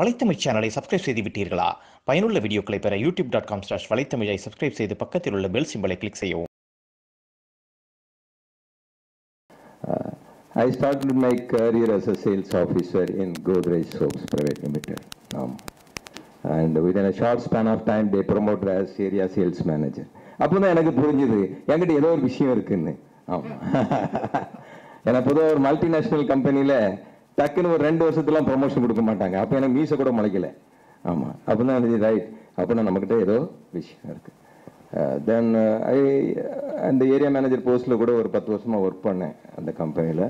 வலைத்தமிழ் சேனலை சப்ஸ்கிரைப் செய்து விட்டீர்களா பயனுள்ள வீடியோக்களை பெற யூடியூப் டாட் காம் ஸ்லாஷ் வலைத்தமிழை சப்ஸ்கிரைப் செய்து பக்கத்தில் உள்ள பெல் சிம்பலை கிளிக் செய்யவும் uh, I started my career as a sales officer in Godrej Soaps Private Limited. Um, and within a short span of time, they promoted as area sales manager. அப்போ தான் எனக்கு புரிஞ்சுது என்கிட்ட ஏதோ ஒரு விஷயம் இருக்குன்னு ஆமாம் ஏன்னா பொதுவாக ஒரு மல்டிநேஷ்னல் கம்பெனியில் டக்குன்னு ஒரு ரெண்டு வருஷத்துலாம் ப்ரொமோஷன் கொடுக்க மாட்டாங்க. அப்போ எனக்கு மீசை கூட முளைக்கல. ஆமாம் அப்போ தான் ரைட் அப்படின்னா நம்மக்கிட்ட ஏதோ விஷயம் இருக்குது தென் ஐ அந்த ஏரியா மேனேஜர் போஸ்ட்டில் கூட ஒரு பத்து வருஷமாக ஒர்க் பண்ணேன் அந்த கம்பெனியில்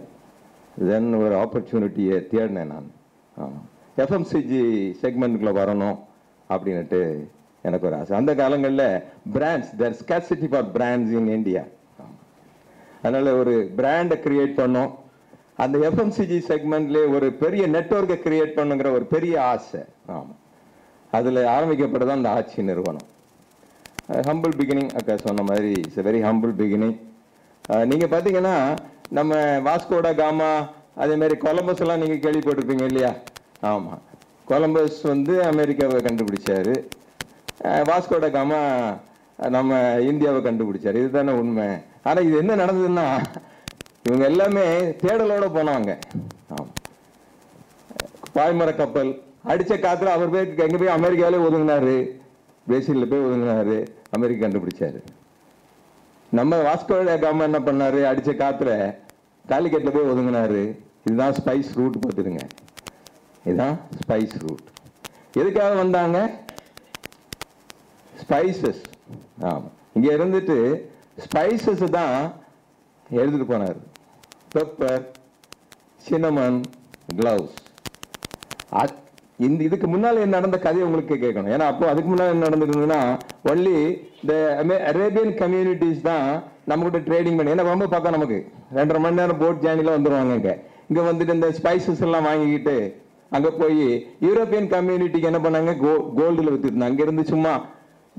தென் ஒரு ஆப்பர்ச்சுனிட்டியை தேடினேன் நான். ஆமாம் எஃப்எம்சிஜி செக்மெண்ட்டுக்குள்ளே வரணும் அப்படின்ட்டு எனக்கு ஒரு ஆசை. அந்த காலங்களில் brands there scarcity for brands in India அதனால் ஒரு பிராண்டை க்ரியேட் பண்ணோம். அந்த எஃப்எம்சிஜி செக்மெண்ட்லேயே ஒரு பெரிய நெட்ஒர்க்கை கிரியேட் பண்ணுங்கிற ஒரு பெரிய ஆசை. ஆமாம் அதில் ஆரம்பிக்கப்பட்டது அந்த ஆட்சி நிறுவனம். ஹம்பிள் பிகினிங் அக்கா சொன்ன மாதிரி இட்ஸ் வெரி ஹம்பிள் பிகினிங் நீங்கள் பார்த்தீங்கன்னா நம்ம வாஸ்கோடா காமா அதேமாரி கொலம்பஸ் எல்லாம் நீங்கள் கேள்விப்பட்டிருப்பீங்க இல்லையா? ஆமாம் கொலம்பஸ் வந்து அமெரிக்காவை கண்டுபிடிச்சாரு. வாஸ்கோட வாஸ்கோடா காமா நம்ம இந்தியாவை கண்டுபிடிச்சாரு. இதுதானே உண்மை. ஆனால் இது என்ன நடந்ததுன்னா இவங்க எல்லாமே தேடலோட போனாங்க. ஆமாம் பாய்மர கப்பல் அடிச்ச காத்துல அவர் போய் எங்க போய் அமெரிக்காவிலே ஒதுங்கினாரு? பிரேசில்ல போய் ஒதுங்கினாரு. அமெரிக்கா கண்டுபிடிச்சாரு. நம்ம வாஸ்கோ காம என்ன பண்ணாரு? அடிச்ச காத்துல காலிக்கட்டில் போய் ஒதுங்கினாரு. இதுதான் ஸ்பைஸ் ரூட் பார்த்துருங்க இதுதான் ஸ்பைஸ் ரூட். எதுக்காக வந்தாங்க? ஸ்பைசஸ். ஆமாம் இங்கே இருந்துட்டு ஸ்பைசஸ் தான் எழுதிட்டு போனார். பெப்பர் சினமன் கிளவுஸ் இந்த இதுக்கு முன்னால் என்ன நடந்த கதையை உங்களுக்கு கேட்கணும். ஏன்னா அப்போ அதுக்கு முன்னால் என்ன நடந்திருந்ததுன்னா ஒன்லி இந்த அரேபியன் கம்யூனிட்டிஸ் தான் நம்ம கிட்ட ட்ரேடிங் பண்ணி ஏன்னா ரொம்ப பார்க்க நமக்கு. ரெண்டரை மணி நேரம் போட் ஜேர்னில வந்துடுவாங்க இங்கே இங்கே வந்துட்டு இந்த ஸ்பைசஸ் எல்லாம் வாங்கிக்கிட்டு அங்கே போய் யூரோப்பியன் கம்யூனிட்டிக்கு என்ன பண்ணாங்க? கோ கோல்டில் விற்றுட்டு அங்கே இருந்து சும்மா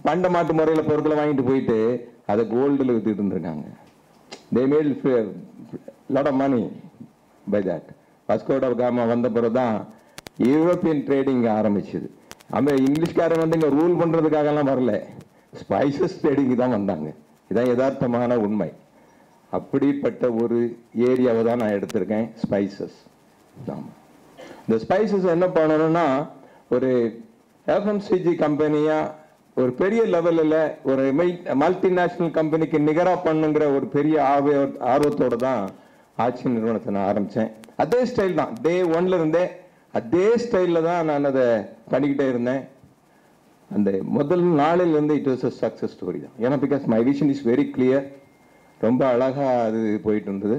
பண்ட மாட்டு முறையில் பொருட்களை வாங்கிட்டு போயிட்டு அதை கோல்டில் விற்றுட்டு இருந்திருக்காங்க. They made lot of money by that Vasco da Gama வந்த பிறகு தான் யூரோப்பியன் ட்ரேடிங் ஆரம்பிச்சது. அந்த இங்கிலீஷ்காரன் வந்து இங்கே ரூல் பண்ணுறதுக்காகலாம் வரல. ஸ்பைசஸ் ட்ரேடிங்கு தான் வந்தாங்க. இதான் யதார்த்தமான உண்மை. அப்படிப்பட்ட ஒரு ஏரியாவை தான் நான் எடுத்திருக்கேன். ஸ்பைசஸ் ஆமாம் இந்த ஸ்பைசஸ் என்ன பண்ணணும்னா ஒரு எஃப்எம்சிஜி கம்பெனியாக ஒரு பெரிய லெவலில் ஒரு மல்டிநேஷ்னல் கம்பெனிக்கு நிகராக பண்ணுங்கிற ஒரு பெரிய ஆர்வ ஆர்வத்தோட தான் ஆட்சி நிறுவனத்தை நான் ஆரம்பித்தேன் அதே ஸ்டைல் தான் டே ஒன்ல இருந்தே அதே ஸ்டைலில் தான் நான் அதை பண்ணிக்கிட்டே இருந்தேன் அந்த முதல் நாளிலிருந்து it was a success story தான் ஏன்னா because my vision is very clear ரொம்ப அழகாக அது போயிட்டு இருந்தது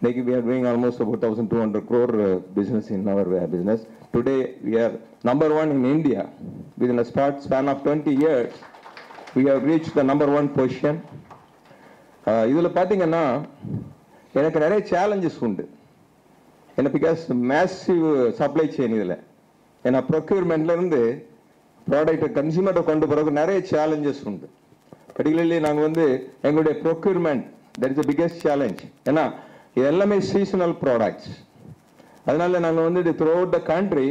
இன்னைக்கு we are doing almost about 1200 crore uh, business in our uh, business. Today we are number one in India. Within a spot span of 20 years, we have reached the number one position. Uh, இதுல பாத்தீங்கன்னா எனக்கு நிறைய challenges உண்டு. ஏன்னா because massive supply chain இதில். ஏன்னா ப்ரொக்யூர்மெண்ட்லேருந்து ப்ராடக்ட்டை கன்சியூமர்கிட்ட கொண்டு போகிறதுக்கு நிறைய சேலஞ்சஸ் உண்டு. பர்டிகுலர்லி நாங்கள் வந்து எங்களுடைய procurement that is the biggest challenge ஏன்னா இது எல்லாமே சீசனல் ப்ராடக்ட்ஸ் அதனால நாங்கள் வந்து throughout the country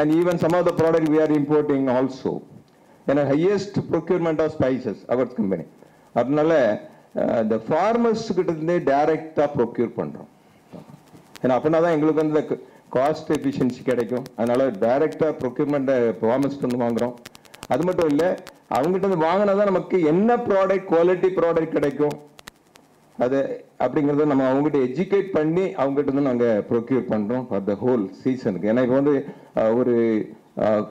and even some of the product we are importing also ஏன்னா highest procurement of spices our company அதனால இந்த ஃபார்மர்ஸ் கிட்ட இருந்தே ப்ரொக்யூர் பண்ணுறோம் ஏன்னா அப்படின்னா தான் எங்களுக்கு வந்து காஸ்ட் எஃபிஷியன்சி கிடைக்கும். அதனால் டைரெக்டாக ப்ரொக்யூர்மெண்ட்டை ஃபார்மர்ஸ் வந்து வாங்குறோம். அது மட்டும் இல்லை அவங்ககிட்ட வந்து வாங்கினா தான் நமக்கு என்ன ப்ராடக்ட் குவாலிட்டி ப்ராடக்ட் கிடைக்கும். அது அப்படிங்கிறத நம்ம அவங்ககிட்ட எஜுகேட் பண்ணி அவங்ககிட்ட இருந்து நாங்கள் ப்ரொக்யூர் பண்ணுறோம் ஃபார் த ஹோல் சீசனுக்கு ஏன்னா இப்போ வந்து ஒரு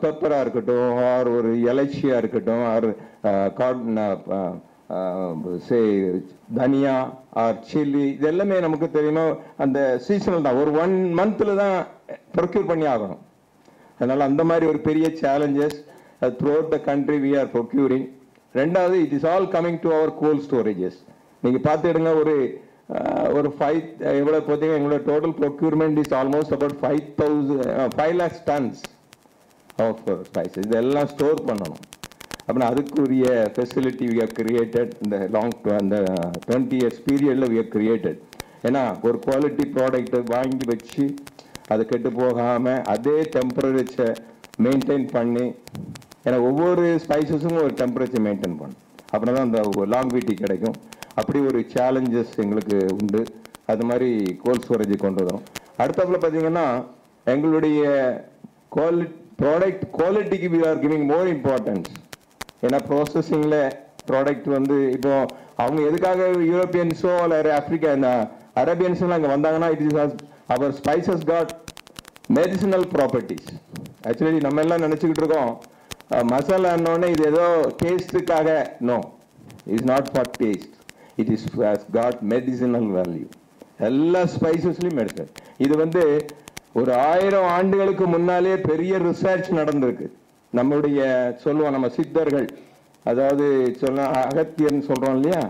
பெப்பராக இருக்கட்டும் ஆர் ஒரு இலைச்சியாக இருக்கட்டும் ஆர் கார்டன் சே தனியா ஆர் சில்லி இது எல்லாமே நமக்கு தெரியுமா அந்த சீசனல் தான். ஒரு ஒன் மந்த்தில் தான் ப்ரொக்யூர் பண்ணி ஆகணும். அதனால் அந்த மாதிரி ஒரு பெரிய challenges throughout the country we are procuring ரெண்டாவது it is all coming to our cold storages நீங்கள் பார்த்துடுங்க ஒரு ஒரு ஃபைவ் எவ்வளோ பார்த்தீங்கன்னா எங்களோட total procurement is almost about five thousand five lakhs tons of spices இதெல்லாம் ஸ்டோர் பண்ணணும். அப்படின்னா அதுக்குரிய ஃபெசிலிட்டி வி ஹவ் கிரியேட்டட் இந்த லாங் அந்த டுவெண்ட்டி இயர்ஸ் பீரியடில் வி ஹவ் கிரியேட்டட் ஏன்னா ஒரு குவாலிட்டி ப்ராடக்ட்டை வாங்கி வச்சு அது கெட்டு போகாமல் அதே டெம்பரேச்சரை மெயின்டைன் பண்ணி ஏன்னா ஒவ்வொரு ஸ்பைசஸும் ஒரு டெம்பரேச்சர் மெயின்டைன் பண்ணும். அப்படின்னா தான் அந்த லாங்விட்டி கிடைக்கும். அப்படி ஒரு சேலஞ்சஸ் எங்களுக்கு உண்டு. அது மாதிரி கோல்ட் ஸ்டோரேஜ் கொண்டு வரோம் அடுத்தப்பில் பார்த்தீங்கன்னா எங்களுடைய குவாலிட்டி ப்ராடக்ட் குவாலிட்டிக்கு we are giving more importance ஏன்னா ப்ராசஸிங்கில் ப்ராடக்ட் வந்து இப்போ அவங்க எதுக்காக யூரோப்பியன்ஸோ இல்லை ஆப்பிரிக்கா இந்த அரேபியன்ஸ்லாம் அங்கே வந்தாங்கன்னா it is our spices got medicinal properties actually நம்ம எல்லாம் நினச்சிக்கிட்டு இருக்கோம் அஹ், மசாலான்னொடனே இது ஏதோ டேஸ்ட்டுக்காக no is not for taste it is got medicinal value எல்லா ஸ்பைசஸ்லையும் மெடிசன் இது வந்து ஒரு ஆயிரம் ஆண்டுகளுக்கு முன்னாலே பெரிய ரிசர்ச் நடந்திருக்கு. நம்முடைய சொல்லுவோம் நம்ம சித்தர்கள் அதாவது சொல்ல அகத்தியர்னு சொல்றோம் இல்லையா?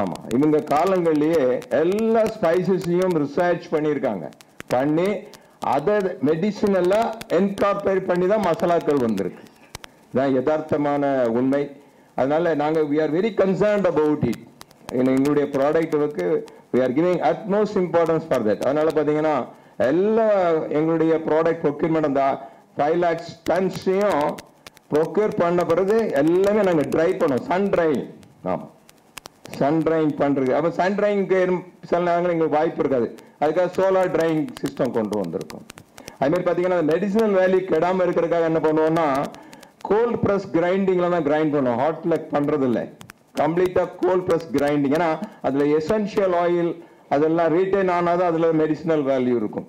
ஆமா. இவங்க காலங்கள்லயே எல்லா ஸ்பைசஸையும் ரிசர்ச் பண்ணியிருக்காங்க. பண்ணி அதை மெடிசினெல்லாம் என்கார்பரேட் பண்ணி தான் மசாலாக்கள் வந்திருக்கு. இதான் யதார்த்தமான உண்மை. அதனால நாங்கள் we are very concerned about it எங்களுடைய ப்ராடக்ட்டுக்கு we are giving utmost importance for that அதனால பார்த்தீங்கன்னா எல்லா எங்களுடைய ப்ராடக்ட் procurement அந்த ஃபைவ் லேக்ஸ் டன்ஸையும் ப்ரொக்யூர் பண்ண பிறகு எல்லாமே நாங்கள் ட்ரை பண்ணுவோம். சன் ட்ரைங் ஆமாம் சன் ட்ரைங் பண்ணுறது அப்போ சன் ட்ரைங்க்கு சில நேரங்கள் எங்களுக்கு வாய்ப்பு இருக்காது. அதுக்காக சோலார் ட்ரைங் சிஸ்டம் கொண்டு வந்திருக்கோம். அதுமாதிரி பார்த்தீங்கன்னா மெடிசினல் வேல்யூ கெடாமல் இருக்கிறதுக்காக என்ன பண்ணுவோம்னா கோல்ட் ப்ரெஸ் கிரைண்டிங்கில் தான் கிரைண்ட் பண்ணுவோம். ஹாட்டில் பண்ணுறது இல்லை. கம்ப்ளீட்டாக கோல்ட் ப்ரெஸ் கிரைண்டிங் ஏன்னா அதில் எசென்ஷியல் ஆயில் அதெல்லாம் ரீட்டைன் ஆனாதான் அதில் மெடிசினல் வேல்யூ இருக்கும்.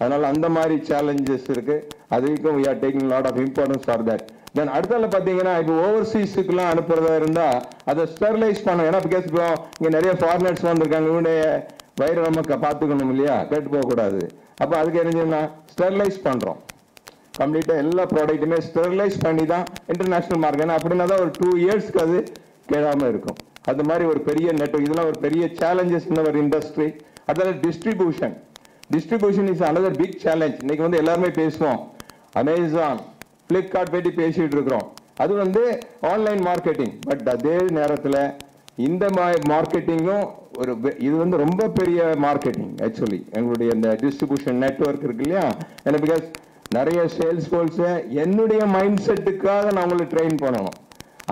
அதனால் அந்த மாதிரி சேலஞ்சஸ் இருக்குது அதுக்கும் we are taking lot of importance for that then அடுத்தால பாத்தீங்கன்னா இப்போ ஓவர்சீஸுக்குலாம் அனுப்புறதா இருந்தா அதை ஸ்டெர்லைஸ் பண்ணணும். ஏன்னா பிகாஸ் இப்போ இங்க நிறைய ஃபாரினர்ஸ் வந்திருக்காங்க. இவனுடைய வயிறு நம்ம பார்த்துக்கணும் இல்லையா? கெட்டு போகக்கூடாது. அப்போ அதுக்கு என்ன ஸ்டெர்லைஸ் பண்றோம். கம்ப்ளீட்டா எல்லா ப்ராடக்ட்டுமே ஸ்டெர்லைஸ் பண்ணி தான் இன்டர்நேஷனல் மார்க்கெட் அப்படின்னா தான் ஒரு டூ இயர்ஸ்க்கு அது கேடாம இருக்கும். அது மாதிரி ஒரு பெரிய நெட்வொர்க் இதெல்லாம் ஒரு பெரிய சேலஞ்சஸ் இந்த ஒரு இண்டஸ்ட்ரி அதாவது distribution distribution is another big challenge இன்னைக்கு வந்து எல்லாருமே பேசுவோம். அமேசான் பிளிப்கார்ட் பற்றி பேசிகிட்டு இருக்கிறோம். அது வந்து ஆன்லைன் மார்க்கெட்டிங் பட் அதே நேரத்தில் இந்த மார்க்கெட்டிங்கும் ஒரு இது வந்து ரொம்ப பெரிய மார்க்கெட்டிங் ஆக்சுவலி எங்களுடைய இந்த டிஸ்ட்ரிபியூஷன் நெட்வொர்க் இருக்கு இல்லையா? ஏன்னா பிகாஸ் நிறைய சேல்ஸ் கோல்ஸை என்னுடைய மைண்ட் செட்டுக்காக நான் உங்களை ட்ரெயின் பண்ணணும்.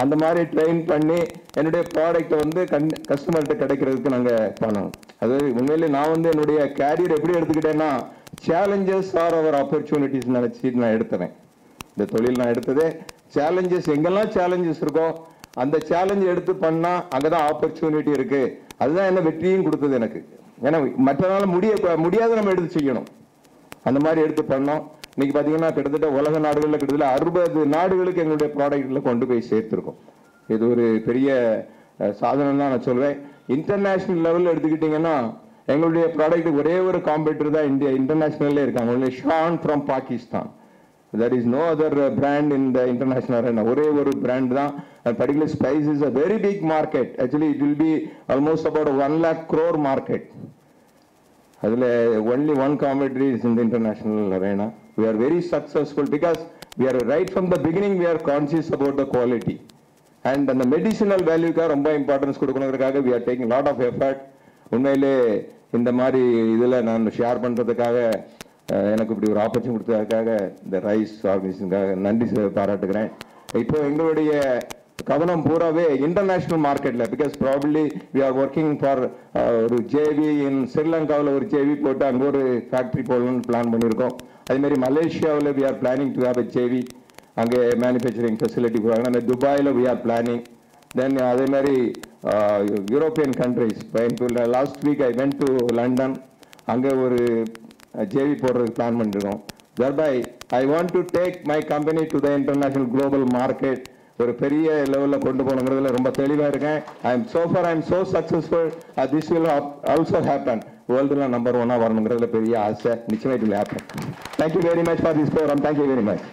அந்த மாதிரி ட்ரெயின் பண்ணி என்னுடைய ப்ராடக்ட்டை வந்து கண் கஸ்டமர்கிட்ட கிடைக்கிறதுக்கு நாங்கள் பண்ணணும். அது உண்மையிலே நான் வந்து என்னுடைய கேரியர் எப்படி எடுத்துக்கிட்டேன்னா சேலஞ்சஸ் ஆர் அவர் ஆப்பர்ச்சுனிட்டிஸ் நினச்சி நான் எடுத்துறேன். இந்த தொழில் நான் எடுத்ததே சேலஞ்சஸ் எங்கெல்லாம் சேலஞ்சஸ் இருக்கோ அந்த சேலஞ்ச் எடுத்து பண்ணால் அங்கே தான் ஆப்பர்ச்சுனிட்டி இருக்கு. அதுதான் என்ன வெற்றியும் கொடுத்தது எனக்கு. ஏன்னா மற்ற நாள் முடிய முடியாத நம்ம எடுத்து செய்யணும். அந்த மாதிரி எடுத்து பண்ணோம். இன்னைக்கு பார்த்தீங்கன்னா கிட்டத்தட்ட உலக நாடுகளில் கிட்டத்தட்ட அறுபது நாடுகளுக்கு எங்களுடைய ப்ராடக்ட்ல கொண்டு போய் சேர்த்துருக்கோம். இது ஒரு பெரிய சாதனம் சாதனை தான் நான் சொல்வேன். இன்டர்நேஷ்னல் லெவலில் எடுத்துக்கிட்டீங்கன்னா எங்களுடைய ப்ராடக்ட் ஒரே ஒரு காம்படிட்டர் தான் இந்தியா. இன்டர்நேஷ்னல்லே இருக்காங்க. Shan from Pakistan there is no other brand in the international arena ஒரே ஒரு பிராண்ட் தான் and particular spice is a very big market actually it will be almost about one lakh crore market அதில் only one commodity is இந்த international arena we are very successful because we are right from the beginning we are conscious about the quality and அந்த medicinal வேல்யூக்காக ரொம்ப importance கொடுக்கணுங்கிறதுக்காக we are taking lot of effort உண்மையிலே இந்த மாதிரி இதில் நான் share பண்ணுறதுக்காக எனக்கு இப்படி ஒரு ஆப்பர்ச்சுனிட்டி கொடுத்ததுக்காக இந்த ரைஸ் ஆர்கனைசேஷனுக்காக நன்றி பாராட்டுகிறேன் இப்போ எங்களுடைய கவனம் பூராவே இன்டர்நேஷனல் மார்க்கெட்டில் because probably we are working for ஒரு ஜேவி இன் ஸ்ரீலங்காவில் ஒரு ஜேவி போட்டு அங்கே ஒரு ஃபேக்ட்ரி போடணும்னு பிளான் பண்ணியிருக்கோம். அதேமாரி மலேசியாவில் we are planning to have a JV அங்கே மேனுஃபேக்சரிங் ஃபெசிலிட்டி போகிறாங்க நம்ம துபாயில் வி ஆர் பிளானிங் தென் அதே மாதிரி European countries last week I went to London அங்கே ஒரு ஜேவி போடுறதுக்கு பிளான் பண்ணிருக்கோம். தர்பாய் I want to take my company to the international global market ஒரு பெரிய லெவலில் கொண்டு போகணுங்கிறதுல ரொம்ப தெளிவாக இருக்கேன். I am so far I am so successful this will also happen வேர்ல்டில் நம்பர் ஒன்னாக வரணுங்கிறதுல பெரிய ஆசை நிச்சயமாக it will happen thank you very much for this program thank you very much